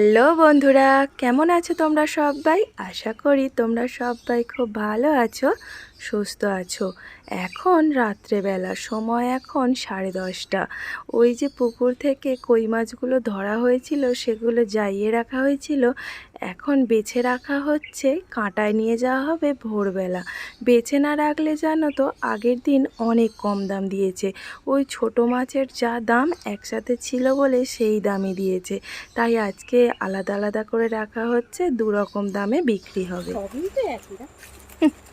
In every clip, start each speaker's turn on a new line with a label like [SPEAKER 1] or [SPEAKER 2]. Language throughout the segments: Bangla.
[SPEAKER 1] হ্যালো বন্ধুরা কেমন আছো তোমরা সবাই? আশা করি তোমরা সবাই খুব ভালো আছো। সুস্থ আছো। এখন রাত্রেবেলা সময় এখন সাড়ে দশটা। ওই যে পুকুর থেকে কই মাছগুলো ধরা হয়েছিল সেগুলো জাইয়ে রাখা হয়েছিল। এখন বেছে রাখা হচ্ছে কাঁটায় নিয়ে যাওয়া হবে ভোরবেলা। বেছে না রাখলে জানো তো আগের দিন অনেক কম দাম দিয়েছে। ওই ছোট মাছের যা দাম একসাথে ছিল বলে সেই দামে দিয়েছে। তাই আজকে আলাদা আলাদা করে রাখা হচ্ছে দু রকম দামে বিক্রি হবে।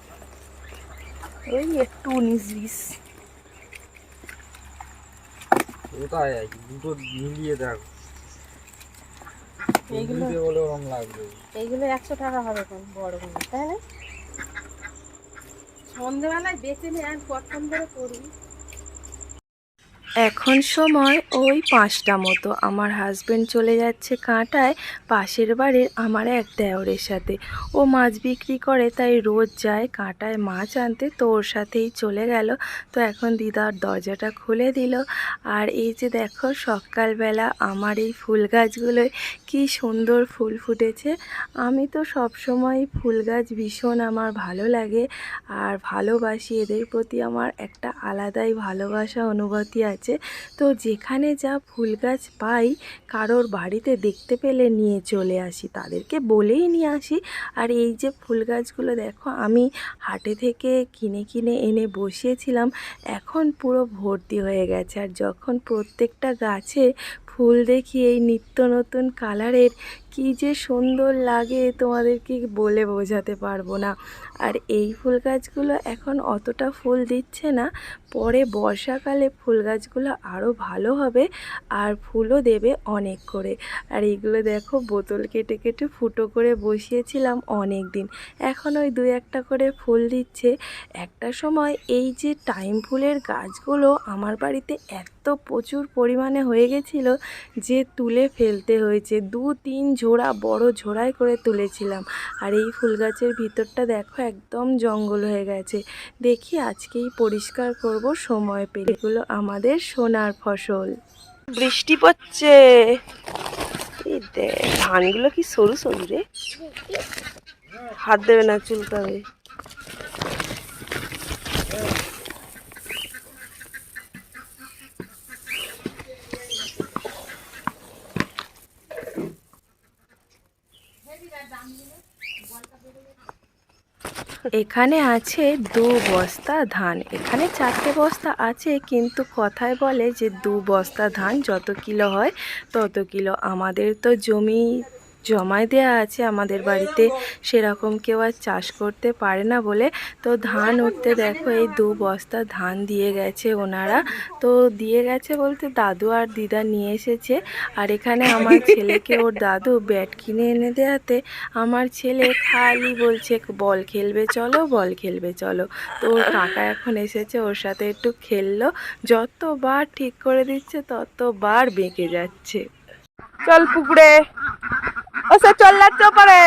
[SPEAKER 1] ওই একটু উনিশ বিশ।
[SPEAKER 2] কোথায় আছে দুটো মিলিয়ে দেখো।
[SPEAKER 3] এইগুলো
[SPEAKER 2] এইগুলো বলে ওরম লাগবে।
[SPEAKER 3] এইগুলো একশো টাকা হবে কোন তাই না? সন্ধেবেলায় বেঁচে নিয়ে আর কখন ধরে করবি।
[SPEAKER 1] এখন সময় ওই পাঁচটা মতো। আমার হাজবেন্ড চলে যাচ্ছে কাঁটায়, পাশের বাড়ির আমার এক দেওরের সাথে। ও মাছ বিক্রি করে, তাই রোজ যায় কাঁটায় মাছ আনতে। তো ওর সাথেই চলে গেল। তো এখন দিদার দরজাটা খুলে দিল। আর এই যে দেখো, সকালবেলা আমার এই ফুল গাছগুলোয় কি সুন্দর ফুল ফুটেছে। আমি তো সবসময় ফুল গাছ ভীষণ আমার ভালো লাগে। আর ভালোবাসি। এদের প্রতি আমার একটা আলাদাই ভালোবাসা, অনুভূতি আছে। তো যেখানে যা ফুল গাছ পাই, কারোর বাড়িতে দেখতে পেলে নিয়ে চলে আসি। তাদেরকে বলেই নিয়ে আসি। আর এই যে ফুল গাছগুলো দেখো, আমি হাটে থেকে কিনে কিনে এনে বসিয়েছিলাম। এখন পুরো ভর্তি হয়ে গেছে। আর যখন প্রত্যেকটা গাছে ফুল দেখি, এই নিত্য নতুন কালারের কি যে সুন্দর লাগে তোমাদেরকে বলে বোঝাতে পারব না। আর এই ফুল গাছগুলো এখন অতটা ফুল দিচ্ছে না, পরে বর্ষাকালে ফুল গাছগুলো আরও ভালো হবে আর ফুলও দেবে অনেক করে। আর এইগুলো দেখো, বোতল কেটে কেটে ফুটো করে বসিয়েছিলাম অনেক দিন এখন ওই দু একটা করে ফুল দিচ্ছে। একটা সময় এই যে টাইম ফুলের গাছগুলো আমার বাড়িতে এত প্রচুর পরিমাণে হয়ে গেছিল যে তুলে ফেলতে হয়েছে। দু তিন ঝোড়া বড় ঝোড়ায় করে তুলেছিলাম। আর এই ফুল গাছের ভিতরটা দেখো একদম জঙ্গল হয়ে গেছে। দেখি আজকেই পরিষ্কার করব সময় পেলে। এগুলো আমাদের সোনার ফসল। বৃষ্টি পড়ছে। ধানগুলো কি সরু সরু রে। হাত দেবে না, চুলকাবে। এখানে আছে দু বস্তা ধান। এখানে চারটে বস্তা আছে, কিন্তু কথায় বলে যে দু বস্তা ধান যত কিলো হয় তত কিলো। আমাদের তো জমি জমায় দেওয়া আছে আমাদের বাড়িতে, সেরকম কেউ আর চাষ করতে পারে না বলে। তো ধান উঠতে দেখো, এই দু বস্তা ধান দিয়ে গেছে ওনারা। তো দিয়ে গেছে বলতে দাদু আর দিদা নিয়ে এসেছে। আর এখানে আমার ছেলেকে ওর দাদু ব্যাট কিনে এনে দেওয়াতে আমার ছেলে খালি বলছে, বল খেলবে চলো, বল খেলবে চলো। তো ওর কাকা এখন এসেছে, ওর সাথে একটু খেললো। যতবার ঠিক করে দিচ্ছে, ততবার বেঁকে যাচ্ছে। চল পুকুরে। সে পারে।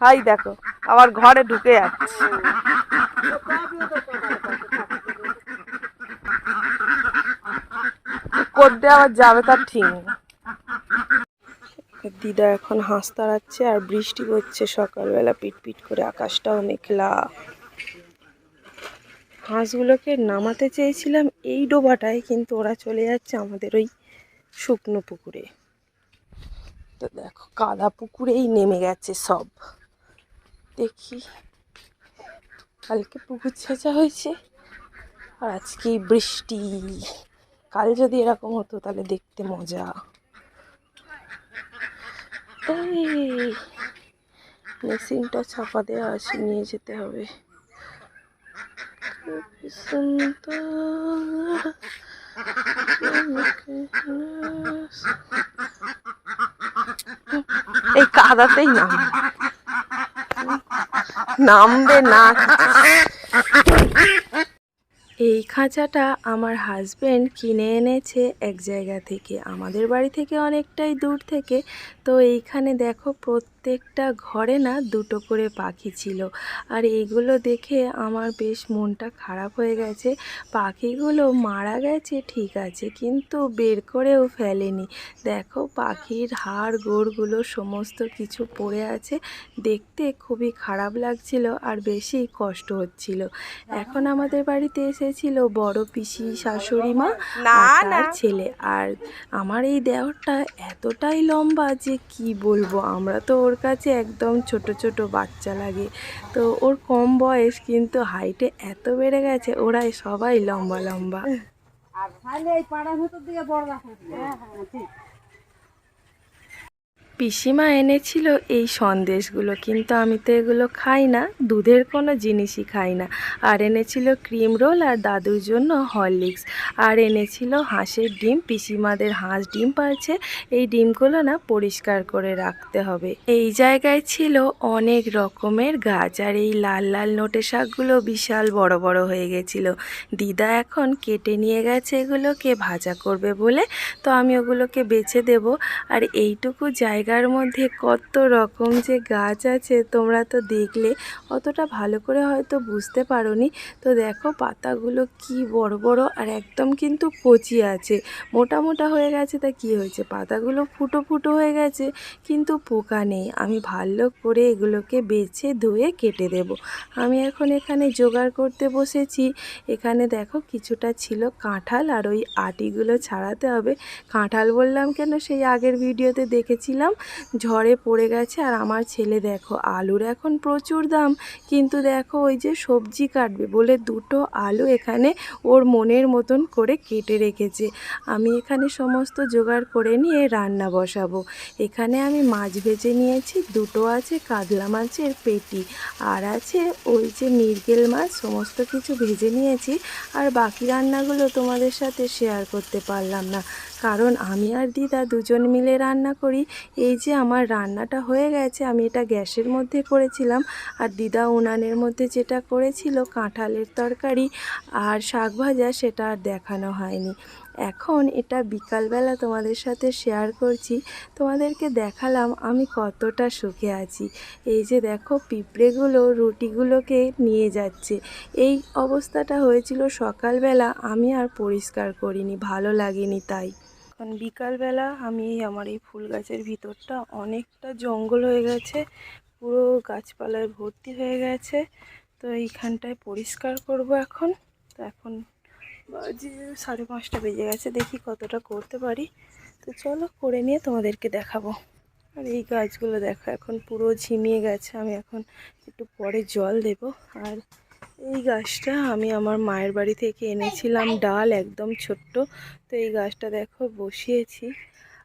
[SPEAKER 1] হাই, দেখো আবার ঘরে ঢুকে যাচ্ছে। করতে আবার যাবে তার ঠিক দিদা এখন হাঁস তাড়াচ্ছে আর বৃষ্টি পড়ছে সকালবেলা পিট পিট করে আকাশটাও মেঘলা। হাঁসগুলোকে নামাতে চেয়েছিলাম এই ডোবাটায়, কিন্তু ওরা চলে যাচ্ছে আমাদের ওই শুকনো পুকুরে। তো দেখো, কাদা পুকুরেই নেমে গেছে সব। দেখি, কালকে পুকুর ছেঁচা হয়েছে, আর আজকে বৃষ্টি। কাল যদি এরকম হতো, তাহলে দেখতে মজা। মেশিনটা ছাপা দেওয়া আছে, নিয়ে যেতে হবে। সুন্দর এই কাদাতেই নাম নামবে না। খাঁচাটা আমার হাজব্যান্ড কিনে এনেছে এক জায়গা থেকে। আমাদের বাড়ি থেকে অনেকটাই দূর থেকে। তো এইখানে দেখো প্রত্যেকটা ঘরে না দুটো করে পাখি ছিল। আর এইগুলো দেখে আমার বেশ মনটা খারাপ হয়ে গেছে। পাখিগুলো মারা গেছে, ঠিক আছে, কিন্তু বের করেও ফেলেনি। দেখো পাখির হাড়, গোড়গুলো সমস্ত কিছু পড়ে আছে। দেখতে খুবই খারাপ লাগছিল আর বেশি কষ্ট হচ্ছিল। এখন আমাদের বাড়িতে এসেছিল বড় পিসি শাশুড়ি মা আর তার ছেলে। আর আমার এই দেওরটা এতটাই লম্বা যে কি বলব? আমরা তো ওর কাছে একদম ছোট ছোট বাচ্চা লাগে। তো ওর কম বয়স কিন্তু হাইটে এত বেড়ে গেছে ওরাই সবাই লম্বা লম্বা।
[SPEAKER 3] আর তাহলে এই পাড়ার ভেতর দিকে বড় রাখা। হ্যাঁ হ্যাঁ ঠিক।
[SPEAKER 1] পিসিমা এনেছিল এই সন্দেশগুলো, কিন্তু আমি তো এগুলো খাই না, দুধের কোনো জিনিসই খাই না। আর এনেছিল ক্রিম রোল আর দাদুর জন্য হরলিক্স। আর এনেছিল হাঁসের ডিম, পিসিমাদের হাঁস ডিম পারছে, এই ডিমগুলো না পরিষ্কার করে রাখতে হবে। এই জায়গায় ছিল অনেক রকমের গাছ, আর এই লাল লাল নোটে শাকগুলো বিশাল বড় বড় হয়ে গেছিল। দিদা এখন কেটে নিয়ে গেছে এগুলোকে, ভাজা করবে বলে, তো আমি ওগুলোকে বেছে দেব। আর এইটুকু জায়গার মধ্যে কত রকম যে গাছ আছে তোমরা তো দেখলে, অতটা ভালো করে হয়তো বুঝতে পারোনি। তো দেখো পাতাগুলো কি বড় বড় আর একদম কিন্তু কচি আছে। মোটা মোটা হয়ে গেছে, তা কি হয়েছে? পাতাগুলো ফুটো ফুটো হয়ে গেছে, কিন্তু পোকা নেই। আমি ভালো করে এগুলোকে বেছে ধুয়ে কেটে দেব। আমি এখন এখানে জোগাড় করতে বসেছি। এখানে দেখো কিছুটা ছিল কাঁঠাল আর ওই আটিগুলো ছাড়াতে হবে। কাঁঠাল বললাম কেন? সেই আগের ভিডিওতে দেখেছিলাম। ঝড়ে পড়ে গেছে আর আমার ছেলে দেখো, আলুর এখন প্রচুর দাম। কিন্তু দেখো ওই যে সবজি কাটবে বলে দুটো আলু এখানে ওর মনের মতন করে কেটে রেখেছে। আমি এখানে সমস্ত জোগাড় করে নিয়ে রান্না বসাবো। এখানে আমি মাছ ভেজে নিয়েছি, দুটো আছে, কাতলা মাছের পেটি আর আছে ওই যে মিরগেল মাছ, সমস্ত কিছু ভেজে নিয়েছি। আর বাকি রান্নাগুলো তোমাদের সাথে শেয়ার করতে পারলাম না। কারণ আমি আর দিদা দুজন মিলে রান্না করি। এই যে আমার রান্নাটা হয়ে গেছে, আমি এটা গ্যাসের মধ্যে করেছিলাম। আর দিদা উনানের মধ্যে যেটা করেছিল, কাঁঠালের তরকারি আর শাক ভাজা, সেটা আর দেখানো হয়নি। এখন এটা বিকালবেলা তোমাদের সাথে শেয়ার করছি। তোমাদেরকে দেখালাম আমি কতটা সুখে আছি। এই যে দেখো, পিঁপড়েগুলো রুটিগুলোকে নিয়ে যাচ্ছে। এই অবস্থাটা হয়েছিল সকালবেলা, আমি আর পরিষ্কার করিনি, ভালো লাগেনি তাই। এখন বিকালবেলা আমি আমার এই ফুল গাছের ভিতরটা অনেকটা জঙ্গল হয়ে গেছে, পুরো গাছপালায় ভর্তি হয়ে গেছে। তো এইখানটায় পরিষ্কার করব এখন। তো এখন বাজে সাড়ে পাঁচটা বেজে গেছে, দেখি কতটা করতে পারি। তো চলো করে নিয়ে তোমাদেরকে দেখাবো। আর এই গাছগুলো দেখো, এখন পুরো ঝিমিয়ে গেছে, আমি এখন একটু পরে জল দেব। আর এই গাছটা আমি আমার মায়ের বাড়ি থেকে এনেছিলাম ডাল, একদম ছোট্ট। তো এই গাছটা দেখো বসিয়েছি।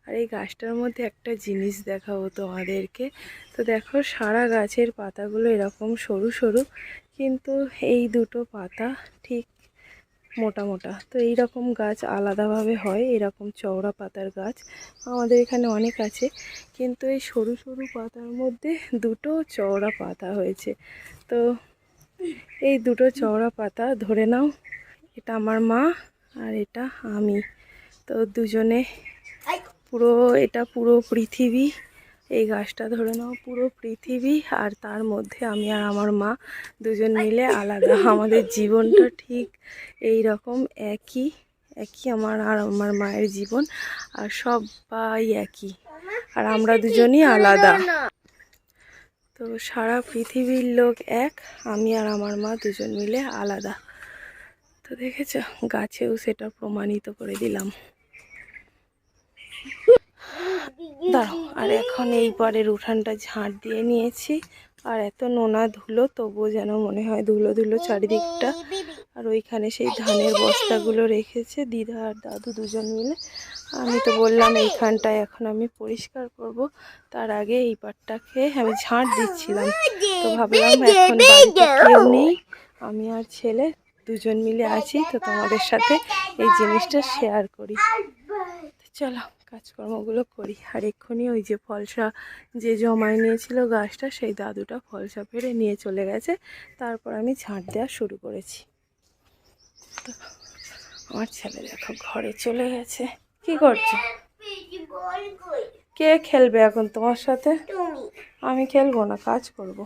[SPEAKER 1] আর এই গাছটার মধ্যে একটা জিনিস দেখাবো তোমাদেরকে। তো দেখো সারা গাছের পাতাগুলো এরকম সরু সরু, কিন্তু এই দুটো পাতা ঠিক মোটা মোটা। তো এই রকম গাছ আলাদাভাবে হয়, এরকম চওড়া পাতার গাছ আমাদের এখানে অনেক আছে। কিন্তু এই সরু সরু পাতার মধ্যে দুটো চওড়া পাতা হয়েছে। তো এই দুটো চওড়া পাতা ধরে নাও। এটা আমার মা আর এটা আমি। তো দুজনে পুরো, এটা পুরো পৃথিবী। এই গাছটা ধরে নাও, পুরো পৃথিবী। আর তার মধ্যে আমি আর আমার মা দুজন মিলে আলাদা। আমাদের জীবনটা ঠিক এই রকম একই একই আমার আর আমার মায়ের জীবন। আর সবাই একই। আর আমরা দুজনই আলাদা। তো সারা পৃথিবীর লোক এক, আমি আর আমার মা দুজন মিলে আলাদা। তো দেখেছ, গাছেও সেটা প্রমাণিত করে দিলাম। দাঁড়াও, আর এখন এই পরের উঠানটা ঝাঁট দিয়ে নিয়েছি। আর এত নোনা ধুলো তবুও যেন মনে হয় ধুলো ধুলো চারিদিকটা। আর ওইখানে সেই ধানের বস্তাগুলো রেখেছে দিদা আর দাদু দুজন মিলে। আমি তো বললাম এইখানটায় এখন আমি পরিষ্কার করব। তার আগে এই পাটটাকে আমি ঝাঁট দিচ্ছিলাম। তো ভাবলাম এখন বাড়িতে কেউ নেই। আমি আর ছেলে দুজন মিলে আছি তো তোমাদের সাথে এই জিনিসটা শেয়ার করি। তো চলো। কাজকর্মগুলো করি। আর এক্ষুনি ওই যে ফলসা যে জমায় নিয়েছিল গাছটা সেই দাদুটা ফলসা পেরে নিয়ে চলে গেছে। তারপর আমি ঝাঁট দেওয়া শুরু করেছি। আমার ছেলে দেখো ঘরে চলে গেছে। কি করছ? কে খেলবে এখন তোমার সাথে? আমি খেলব না কাজ করব।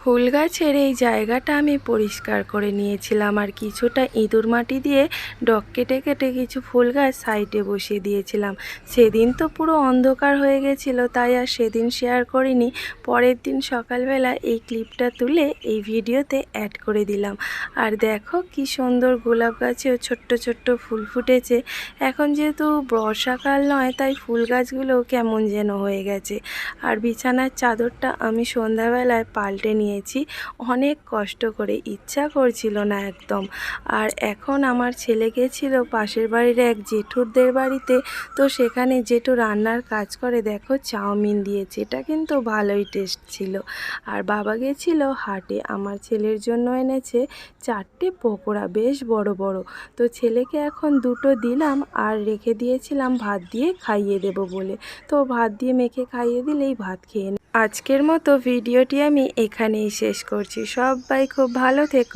[SPEAKER 1] ফুল গাছের এই জায়গাটা আমি পরিষ্কার করে নিয়েছিলাম আর কিছুটা ইঁদুর মাটি দিয়ে ডক কেটে কেটে কিছু ফুল গাছ সাইডে বসিয়ে দিয়েছিলাম। সেদিন তো পুরো অন্ধকার হয়ে গেছিল, তাই আর সেদিন শেয়ার করিনি। পরের দিন সকালবেলা এই ক্লিপটা তুলে এই ভিডিওতে অ্যাড করে দিলাম। আর দেখো কি সুন্দর গোলাপ গাছেও ছোট্ট ছোট্ট ফুল ফুটেছে। এখন যেহেতু বর্ষাকাল নয়, তাই ফুল গাছগুলো কেমন যেন হয়ে গেছে। আর বিছানার চাদরটা আমি সন্ধ্যাবেলায় পাল্টে নিয়েছি। অনেক কষ্ট করে, ইচ্ছা করছিল না একদম। আর এখন আমার ছেলে গেছিল পাশের বাড়ির এক জেঠুরদের বাড়িতে। তো সেখানে জেঠু রান্নার কাজ করে, দেখো চাউমিন দিয়েছে। এটা কিন্তু ভালোই টেস্ট ছিল। আর বাবা গেছিল হাটে, আমার ছেলের জন্য এনেছে চারটে পকোড়া, বেশ বড় বড়। তো ছেলেকে এখন দুটো দিলাম আর রেখে দিয়েছিলাম ভাত দিয়ে খাইয়ে দেব বলে। তো ভাত দিয়ে মেখে খাইয়ে দিলেই ভাত খেয়ে। আজকের মতো ভিডিওটি আমি এখানেই শেষ করছি। সবাই খুব ভালো থেকো।